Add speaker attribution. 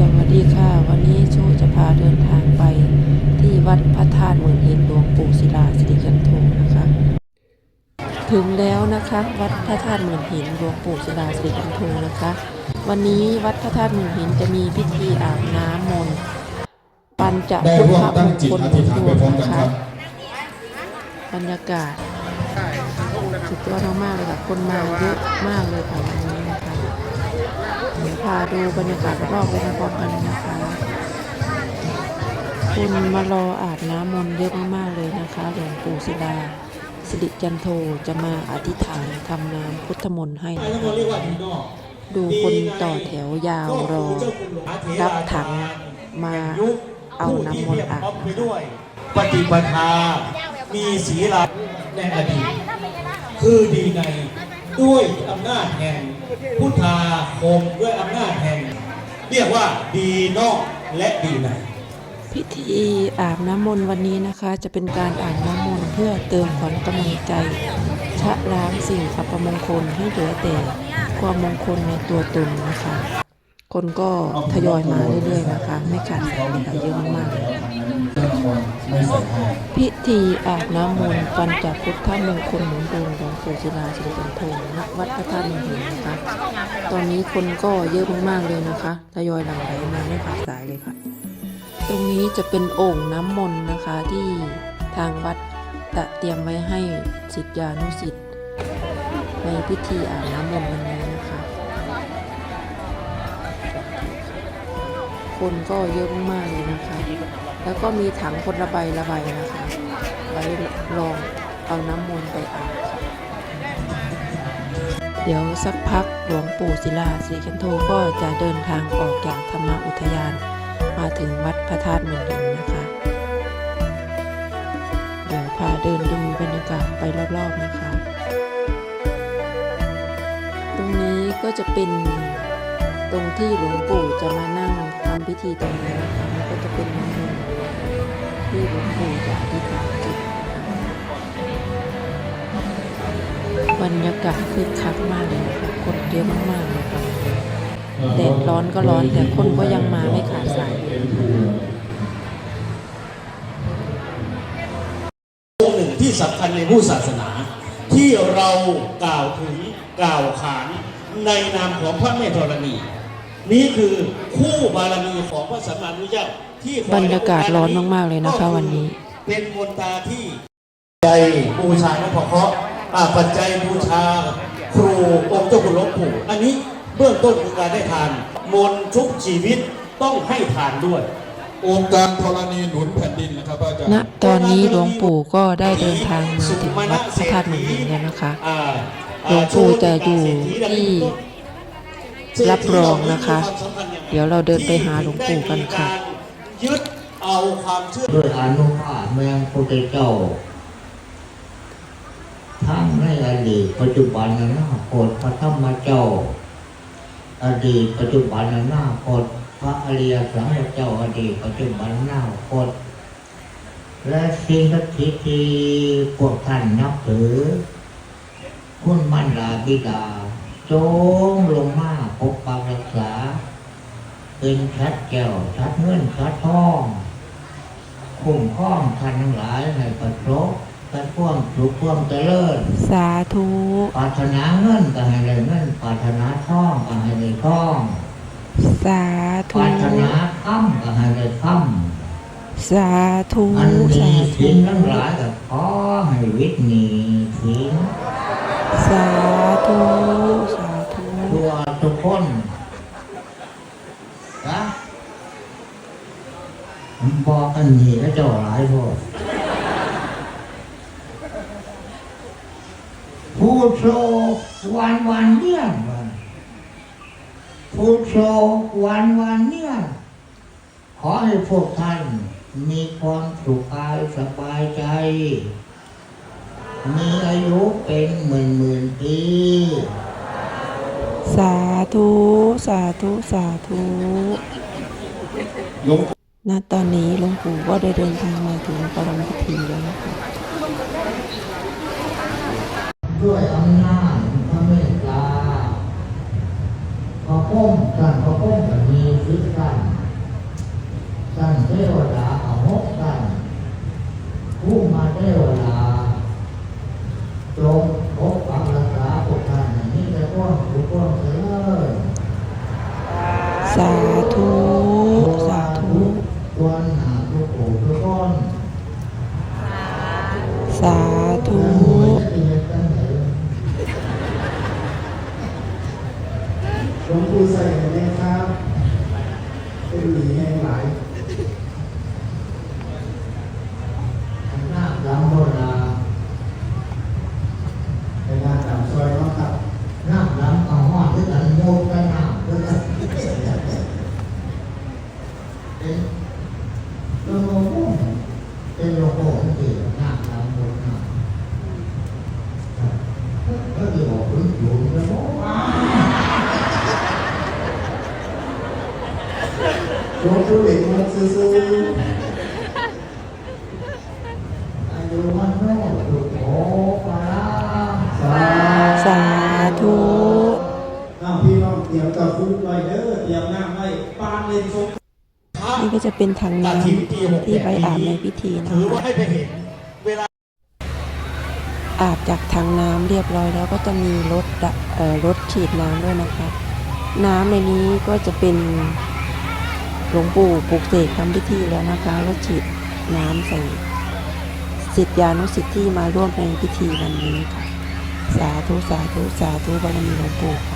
Speaker 1: สวัสดีค่ะ วันนี้โชจะพาเดินทางไปที่วัดพระธาตุหมื่นหินหลวงปู่ศิลาสิริจันโทนะคะ ถึงแล้วนะคะ วัดพระธาตุหมื่นหินหลวงปู่ศิลาสิริจันโทนะคะ วันนี้วัดพระธาตุหมื่นหินจะมีพิธีอาบน้ำมนต์ปัญจ
Speaker 2: ได้
Speaker 1: พุท
Speaker 2: ร่ว
Speaker 1: ธ
Speaker 2: มตั้งจิต
Speaker 1: คล
Speaker 2: อธิษฐานไปพร้อมกัน
Speaker 1: นะ
Speaker 2: คะรับ
Speaker 1: บรรยากาศสุดยอดมากเลยค่ะคนมาเยอะมากเลยค่ะวันนี้ พาดูบรรยากาศรอบๆไปพร้อมกันนะคะคนมารออาบน้ำมนต์เยอะมากๆเลยนะคะ หลวงปู่ศิลาสิริจันโทจะมาอธิษฐานทำน้ำพุทธมนต์ให้
Speaker 3: นะ
Speaker 1: คะ
Speaker 3: ดู
Speaker 1: คนต่อแถวยาวรอ รับถังมาเอาน้ำมนต์อาบ
Speaker 3: ป
Speaker 1: นะคะ
Speaker 3: ด้วยปฏิปทา มีศีลในอดีต คือดีใน ด้วยอำนาจแห่ง พุทธาคมด้วยอำนาจแห่ง เรียกว่าดีนอกและดีใน
Speaker 1: พิธีอาบน้ำมนต์วันนี้นะคะ จะเป็นการอาบน้ำมนต์เพื่อเติมขวัญกำลังใจ ชะล้างสิ่งอัปมงคลให้เหลือแต่ความมงคลในตัวตนนะคะ คนก็ทยอยมาเรื่อยๆนะคะ ไม่ขาดสายเยค่ะเยอะมากๆ พิธีอาบน้ำมนต์ปัญจพุทธมงคลหนุนดวงหลวงปู่ศิลาสิริจันโทณวัดพระธาตุหนึ่งหินนะคะ ตอนนี้คนก็เยอะมากๆเลยนะคะทยอยหลั่งไหลมาไม่ขาดสายเลยค่ะ ตรงนี้จะเป็นโอ่งน้ำมนต์นะคะที่ทางวัดจะเตรียมไว้ให้ศิษยานุศิษย์ในพิธีอาบน้ำมนต์วันนี้นะคะ คนก็เยอะมากๆเลยนะคะ แล้วก็มีถังคนละใบละใบนะคะไว้รองเอาน้ำมนต์ไปอาบค่ะเดี๋ยวสักพักหลวงปู่ศิลาสิริจันโทก็จะเดินทางออกจากธรรมอุทยานมาถึงวัดพระธาตุมื่นหินนะคะ เดี๋ยวพาเดินดูบรรยากาศไปรอบๆนะคะ ตรงนี้ก็จะเป็นตรงที่หลวงปู่จะมานั่งทำพิธีตรงนี้นะคะมันก็จะเป็นน้ำมนต์ ที่หลวงปู่จะอธิษฐานจิตบรรยากาศคึกคักมากเลยนะคะคนเยอะมากๆเลยค่ะแดดร้อนก็ร้อนแต่คนก็ยังมาไม่ขาดสาย
Speaker 3: องค์หนึ่งที่สำคัญในผู้ศาสนา ที่เรากล่าวถึงกล่าวขานในนามของพระแม่ธรณี นี่คือคู่บารมีของพระสัมมาสัมพุทธเจ้าที่คอบ
Speaker 1: รรยากาศร้อนมาก ๆ เลยนะคะวันนี้
Speaker 3: เป็นมนตาที่ใจบูชาพระเคราะห์อ่าปัจจัยบูชาครูองค์เจ้าคุณหลวงปู่อันนี้เบื้องต้นคือการได้ทาน มนต์ชุบชีวิตต้องให้ทานด้วย
Speaker 2: องค์การธรณีหนุนแผ่นดินนะครับอาจารย์
Speaker 1: ณตอนนี้หลวงปู่ก็ได้เดินทางมาถึงวัดพระธาตุหมื่นหินแล้วนะคะ
Speaker 3: อ่า
Speaker 1: หลวงปู่จะอยู่ที่ รับรองนะคะ เดี๋ยวเราเดินไปหาหลวงปู่กันค่ะ
Speaker 3: ยึดเอาความเชื่อ
Speaker 4: ด้วยอนุภาพแมงพุทธเจ้าทั้งในอดีตปัจจุบันและอนาคตพระธรรมเจ้า อดีตปัจจุบันและอนาคตพระอริยสังฆเจ้าอดีตปัจจุบันอนาคตและสิ่งศักดิ์สิทธิ์ที่พวกท่านนับถือ คุณมันดาบิดาจงลงมา ปกปักรักษา เป็นชัดแก้วชัดเงินชัดทอง คุ้มครองท่านทั้งหลายในประสบแต่พ่วงสุขพ่วงเจริญ
Speaker 1: สาธุ
Speaker 4: ปรารถนาเงินก็ให้ได้เงินปรารถนาทองก็ให้ได้ทอง
Speaker 1: สา
Speaker 4: ป
Speaker 1: ธุ
Speaker 4: รารถนาคำก็ให้ได้ค
Speaker 1: สาธุำ
Speaker 4: อันดี
Speaker 1: สาธุ
Speaker 4: สิ่งทั้งหลายก็ขอให้วิทย์หนีทิ้ง
Speaker 1: สาธุสาธุ
Speaker 4: ตัว ทุกคนนะผมบอกอันนี้ก็เจ้าหลายพวกผู้โชควันวันเนี่ยผู้โชควันวันเนี่ยขอให้พวกท่าน มีความสุขกายสบายใจ มีอายุเป็นหมื่นหมื่นปี
Speaker 1: สา ธุ สาธุ สาธุณตอนนี้หลวงปู่ก็ได้เดินทางมาถึงปรมพิธีแล้วนะคะ
Speaker 4: ด้วยอำนาจพระเมตตาพระพุทธท่านพระพุทธมีสิทธิ์ท่านวดาอาหกกันผู้มาเทวดาจงปกปักรักษาพวกท่านนี้แต่พวกทุกคนเถิด
Speaker 1: สาธุ สาธุ
Speaker 4: วันหาทุกผู้ทุกคน
Speaker 1: สาธุ
Speaker 5: หลวงปู่ใส่กันไหมครับเป็นหลีแห่งหลาย
Speaker 4: หน้าลำโบรา
Speaker 5: ในงานตามซอยเนาะครับ
Speaker 4: หน้าลำเอาห้อด้วยกันโมดกันน้ำด้วยกันเป็นโลโก้เป็นโลโก้ที่หน้าลำโบราณก็จะบอกถึงอยู่แล้ว
Speaker 5: หลวงปู่เหล็กมันซื้อ
Speaker 4: อายุวันโน้ตุโอปารา
Speaker 5: ๆสา
Speaker 1: สาธุ
Speaker 5: น้องพี่น้องเตรียมกับฟุกไว้เด้อเตรียมน้ำไว้ปานเลนทรง
Speaker 1: นี่ก็จะเป็นถังน้ำที่ไปอาบในพิธีนะ
Speaker 3: ถือว่า
Speaker 1: คะ
Speaker 3: ให้ไปเห็นเวลา
Speaker 1: อาบจากถังน้ำเรียบร้อยแล้วก็จะมีรถดะเอ่อรถฉีดน้ำด้วยนะคะ น้ำในนี้ก็จะเป็น หลวงปู่ปลุกเสกทำพิธีแล้วนะคะแล้วฉีดน้ำใส่สิทธิานุสิทธิ์ที่มาร่วมในพิธีวันนี้ค่ะ สาธุ สาธุ สาธุบารมีหลวงปู่ค่ะ